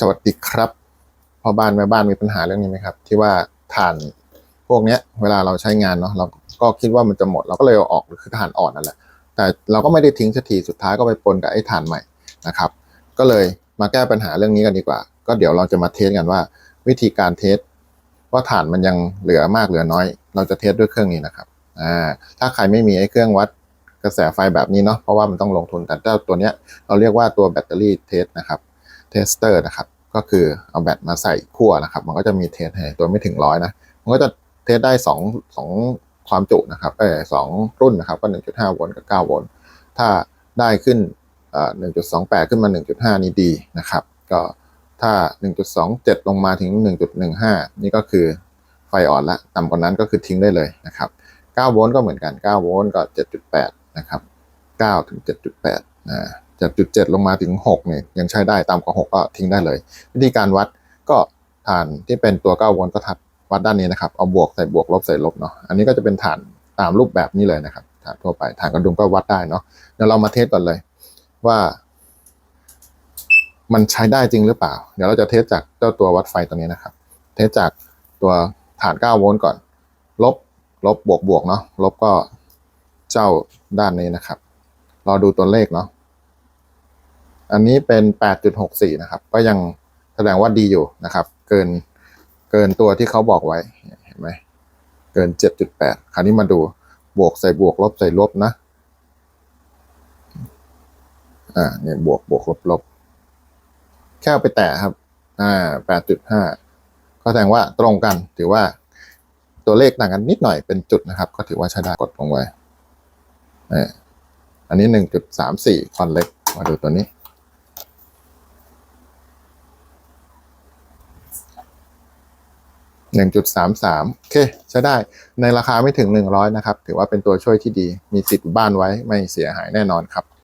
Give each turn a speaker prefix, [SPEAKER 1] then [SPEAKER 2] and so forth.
[SPEAKER 1] สวัสดีครับพ่อบ้านแม่บ้านมีปัญหาเรื่องนี้ไหมครับ ที่ว่าถ่านพวกเนี้ย เวลาเราใช้งานเนาะเราก็คิดว่ามันจะหมด เราก็เลยเอาออกคือถ่านอ่อนนั่นแหละแต่เราก็ไม่ได้ทิ้งสักทีสุดท้ายก็ไปปนกับไอ้ถ่านใหม่นะครับ ก็เลยมาแก้ปัญหาเรื่องนี้กันดีกว่า ก็เดี๋ยวเราจะมาเทสกันว่า วิธีการเทสว่าถ่านมันยังเหลือมากเหลือน้อย เราจะเทสด้วยเครื่องนี้นะครับอ่าถ้าใครไม่มีไอ้เครื่องวัดกระแสไฟแบบนี้เนาะเพราะว่ามันต้องลงทุนแต่เจ้าตัวเนี้ยเราเรียกว่าตัวแบตเตอรี่เทสนะครับ เทสเตอร์นะครับ ก็คือเอาแบตมาใส่ขั้วนะครับ มันก็จะมีเทสให้ตัวไม่ถึงร้อยนะ มันก็จะเทสได้สองสองความจุนะครับเออสองรุ่นนะครับ ก็หนึ่งจุดห้าโวลต์กับเก้าโวลต์ ถ้าได้ขึ้นเอ่อหนึ่งจุดสองแปดขึ้นมาหนึ่งจุดห้านี่ดีนะครับ ก็ถ้าหนึ่งจุดสองเจ็ดลงมาถึงหนึ่งจุดหนึ่งห้านี่ก็คือไฟอ่อนละ ต่ำกว่านั้นก็คือทิ้งได้เลยนะครับเก้าโวลต์ก็เหมือนกันเก้าโวลต์ก็เจ็ดจุดแปดนะครับเก้าถึงเจ็ดจุดแปดอ่า จากจุดเจ็ดลงมาถึงหกเนี่ยยังใช้ได้ต่ำกว่าหกก็ทิ้งได้เลย วิธีการวัดก็ฐานที่เป็นตัว9โวลต์ก็ทัดวัดด้านนี้นะครับ เอาบวกใส่บวกลบใส่ลบเนาะอันนี้ก็จะเป็นฐานตามรูปแบบนี้เลยนะครับฐานทั่วไปฐานกระดุมก็วัดได้เนาะเดี๋ยวเรามาเทสก่อนเลยว่า มันใช้ได้จริงหรือเปล่า เดี๋ยวเราจะเทสจากเจ้าตัววัดไฟตัวนี้นะครับ เทสจากตัวฐาน9โวลต์ก่อน ลบลบบวกบวกเนาะลบก็เจ้าด้านนี้นะครับรอดูตัวเลขเนาะ อันนี้เป็น 8.64 นะครับ ก็ยังแสดงว่าดีอยู่นะครับ เกินเกินตัวที่เขาบอกไว้เห็นไหมเกิน 7.8 คราวนี้มาดูบวกใส่บวกลบใส่ลบนะ อ่าเนี่ยบวกบวกลบลบแค่ไปแตะครับ อ่า 8.5 ก็แสดงว่าตรงกันถือว่าตัวเลขต่างกันนิดหน่อยเป็นจุดนะครับ ก็ถือว่าใช้ได้กดลงไว้อออันนี้ 1.34คอนเล็ก มาดูตัวนี้ หนึ่งจุดสามสามโอเค ใช้ได้ในราคาไม่ถึงหนึ่งร้อยนะครับ ถือว่าเป็นตัวช่วยที่ดี มีติดบ้านไว้ไม่เสียหายแน่นอนครับ